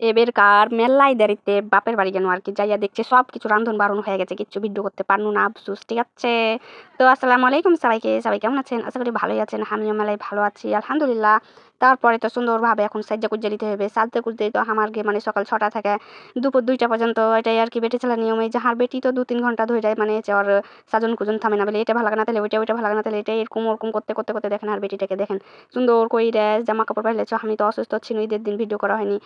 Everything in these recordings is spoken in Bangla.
এবের কার মেলাই দেরিতে বাপের বাড়ি গেল আর কি যাইয়া দেখছে সব কিছু রান্ধন বারণ হয়ে গেছে, কিচ্ছু ভিডিও করতে পারল না, আফসুস, ঠিক আছে? তো আসসালামু আলাইকুম সবাইকে, সবাই কেমন আছেন? আশা করি ভালোই আছেন, আমিও মেলায় ভালো আছি, আলহামদুলিল্লাহ। তারপরে তো সুন্দরভাবে এখন সাজ্জা কুজ্জা দিতে হবে। সাজতে কুজতেই তো আমার গে মানে সকাল ছটা থেকে দুপুর দুইটা পর্যন্ত এটাই আর কি বেটি ছেলে নিয়ম। যাহার বেটি তো দু তিন ঘণ্টা ধরে যায় মানে হচ্ছে ওর সাজন কুজন থামে না বলে, এটা ভালো না তাহলে, ওইটা ওইটা ভালো না তাহলে, এটা এরকম ওরকম করতে করতে করতে দেখেন আর বেটিটাকে দেখেন। সুন্দর কইরে জামা কাপড় পাইলেছ আমি তো অসুস্থ ছিল ঈদের দিন ভিডিও করা হয়নি।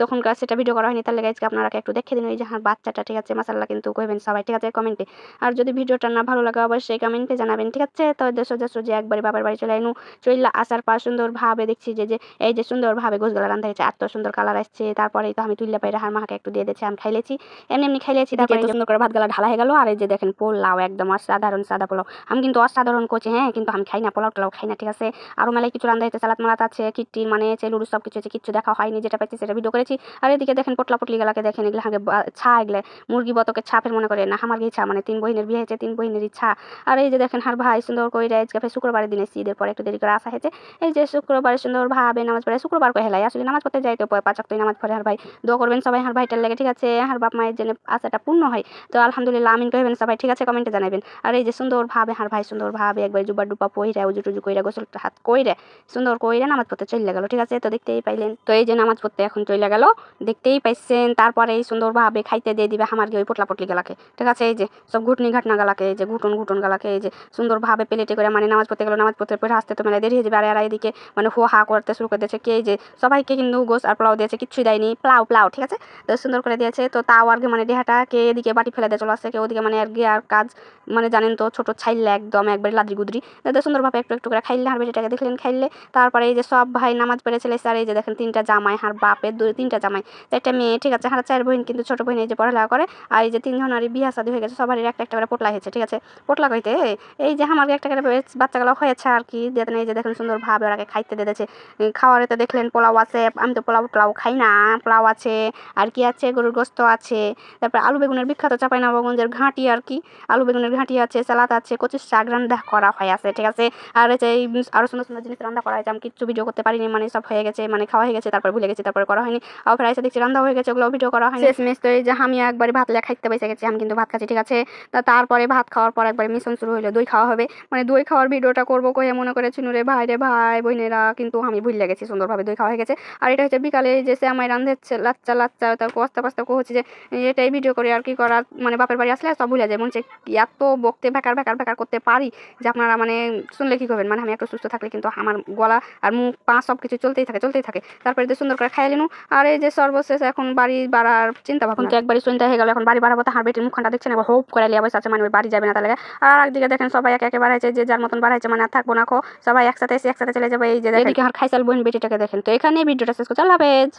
তখনকার সেটা ভিডিও করা হয়নি তাহলে গাইজকে আপনারা একটু দেখে দিন, ওই যে হ্যাঁ বাচ্চাটা, ঠিক আছে? মাসাল্লাহ কিন্তু কইবেন সবাই, ঠিক আছে? কমেন্টে আর যদি ভিডিওটা না ভালো লাগে, অবশ্যই কমেন্টে জানাবেন, ঠিক আছে? তো দেশ যে একবারে বাবার বাড়ি চলে আইনু, চইলা আসার পর সুন্দরভাবে দেখছি যে যে এই যে সুন্দরভাবে গোসগলা রান্ধা হয়েছে এত সুন্দর কালার আসছে তারপরে তো আমি তুললে পাই রাহার মাকে একটু দিয়ে দিয়েছি আমি খাইলেছি। এমনি এমনি খাইলেছি তারপরে সুন্দর করে ভাত গালা ঢালা হয়ে গেল আর এই যে দেখেন পোলাও একদম অসাধারণ সাদা পোলাও। আমি কিন্তু অসাধারণ করছি হ্যাঁ কিন্তু আমি খাই না পোলাও টোলাও খাই না ঠিক আছে? আরও মেলায় কিছু রান্ধা হয়েছে সালাদ মালাত আছে কিট্টি মানে চেলুরু সব কিছু আছে কিছু দেখা হয়নি যেটা পাইছি সেটা ভিডিও করেছি। আর এদিকে দেখেন পটলা পটলি গেলাকে দেখেন এগুলো আগে ছা এগুলো মুরগি বতকে ছাপের মনে করে না আমার ইচ্ছা মানে তিন বহিনের বিয়ে হয়েছে তিন বহিনের ইচ্ছা। আর এই যে দেখেন হার ভাই সুন্দর করে আজকে শুক্রবারের দিনে ঈদের পরে একটু দেরি করে আসা হয়েছে। এই যে শুক্রবারে সুন্দর ভাবে নামাজ পড়ে, শুক্রবার কয়ে হেলাই? আসলে নামাজ পড়তে যাইতে পাঁচ অক্ট নামাজ পড়ে হার ভাই। দোয়া করবেন সবাই, হার ভাইটার লাগে ঠিক আছে, হার বাপ মায়ের জন্য আশাটা পূর্ণ হয়। তো আলহামদুলিল্লাহ, আমিন কহবেন সবাই, ঠিক আছে কমেন্টে জানাবেন আর এই যে সুন্দর ভাবে, হার ভাই সুন্দর ভাবে একবার জুবা ডুবা পইরা, উজু টুজু কইরা গোসল হাত কইরে, সুন্দর কইরে নামাজ পড়তে চলে গেল, ঠিক আছে? তো দেখতেই পাইলেন, তো এই যে নামাজ পড়তে এখন চলে গেল, দেখতেই পাইছেন, তারপরে এই সুন্দরভাবে খাইতে দিয়ে দিবে আমার ওই পোটলা পটলি গালাকে, ঠিক আছে? এই যে সব ঘুটনি ঘাটনা গালাকে, এই যে ঘুটন ঘুটন গালাকে, এই যে সুন্দরভাবে প্লেটে করে মানে নামাজ পড়তে গেলো, নামাজ পড়তে পড়ে আসতে তো মানে দেরি হয়ে যাবে, আর এদিকে মানে হো হা করতে শুরু করে দিয়েছে, কে যে সবাইকে কিন্তু গোস আর পোলাও দিয়েছে, কিচ্ছুই দেয়নি, প্লাও প্লাও, ঠিক আছে? তো সুন্দর করে দিয়েছে, তো তাও আর মানে দেহাটা কে এদিকে বাটি ফেলে দিয়ে চলে আসছে, কেউ ওদিকে মানে আর গিয়ে আর কাজ মানে জানেন তো ছোটো ছাইলে একদম একবারে লাদ্রি গুদ্রি তো সুন্দরভাবে একটু একটু করে খাইলে আর বেটিটাকে দেখলেন খাইলে। তারপরে এই যে সব ভাই নামাজ পড়ে ছেলে আর এই যে দেখেন তিনটা জামাই আর বাপের দুই, তিনটা জামাই একটা মেয়ে, ঠিক আছে? হার চার বোন কিন্তু ছোটো বোন এই যে পড়ালেখা করে, আর এই যে তিনজনের বিয়া শাদী হয়ে গেছে, সবারই একটা একটা করে পোটলা হয়েছে, ঠিক আছে? পোটলা কইতে, এই যে আমার একটা করে বাচ্চাগুলো হয়েছে আর কি দেখেন এই যে দেখেন সুন্দরভাবে ওরাকে খাইতে দিয়েছে। খাওয়ার তো দেখলেন পোলাও আছে, আমি তো পোলাও পোলাও খাই না, পোলাও আছে, আর কি আছে, গরুর গোস্ত আছে, তারপর আলু বেগুনের বিখ্যাত চাপাই নবগঞ্জের ঘাঁটি আর কি, আলু বেগুনের ঘাঁটি আছে সালাদ আছে, কচুর শাক রান্না করা হয় আছে, ঠিক আছে? আর হচ্ছে এই আরও সুন্দর সুন্দর জিনিস রান্না করা হয়েছে, আমি কিছু ভিডিও করতে পারিনি মানে সব হয়ে গেছে মানে খাওয়া হয়ে গেছে, তারপর ভুলে গেছি, তারপর করা হয়নি। আবার ফের দেখছি রান্না হয়ে গেছে ওগুলো ভিডিও করা হয়নি। শেষ তো এই যে আমি একবারে ভাত লেখা খাইতে বসে গেছি, আমি কিন্তু ভাত খাচ্ছি, ঠিক আছে? তা তারপরে ভাত খাওয়ার পর একবারে মিশন শুরু হলো দই খাওয়া হবে। মানে দই খাওয়ার ভিডিওটা করব কয়ে মনে করেছিল, রে ভাই রে ভাই, বোনেরা, কিন্তু আমি ভুলে গেছি সুন্দরভাবে দই খাওয়া হয়ে গেছে। আর এটা হচ্ছে বিকালে যে সে আমায় রান্ধেছে লাচ্চা লাচ্চা তার কস্তা কস্তা হচ্ছে যে এটাই ভিডিও করে আর কি করার মানে বাপের বাড়ি আসলে সব ভুলে যায়। মনে হচ্ছে এত বকতে বেকার বেকার বেকার করতে পারি যে আপনারা মানে শুনলে কী করবেন? মানে আমি একটু সুস্থ থাকলে কিন্তু আমার গলা আর মুখ পা সব কিছু চলতেই থাকে চলতেই থাকে। তারপরে যে সুন্দর করে খাইয়ে নিন। আর এই যে সর্বশেষ এখন বাড়ি বাড়ার চিন্তা ভাবনা। তো একবারই চিন্তা হয়ে গেল এখন বাড়ি বাড়াবো তো হার বেটির মুখখানটা দেখছেন এবার হোপ করে লিয়া বসে আছে মানে বাড়ি যাবে না তাহলে আর একদিকে দেখেন সবাই একে একে বাড়াইছে যে যার মতন বাড়াইছে মানে আর থাকব না খো সবাই একসাথে এসে একসাথে চলে যাবে এই যে দেখেন। আর খাইসাল বোন বেটিটাকে দেখেন। তো এখানে ভিডিওটা শেষ করছি। আল্লাহ হাফেজ।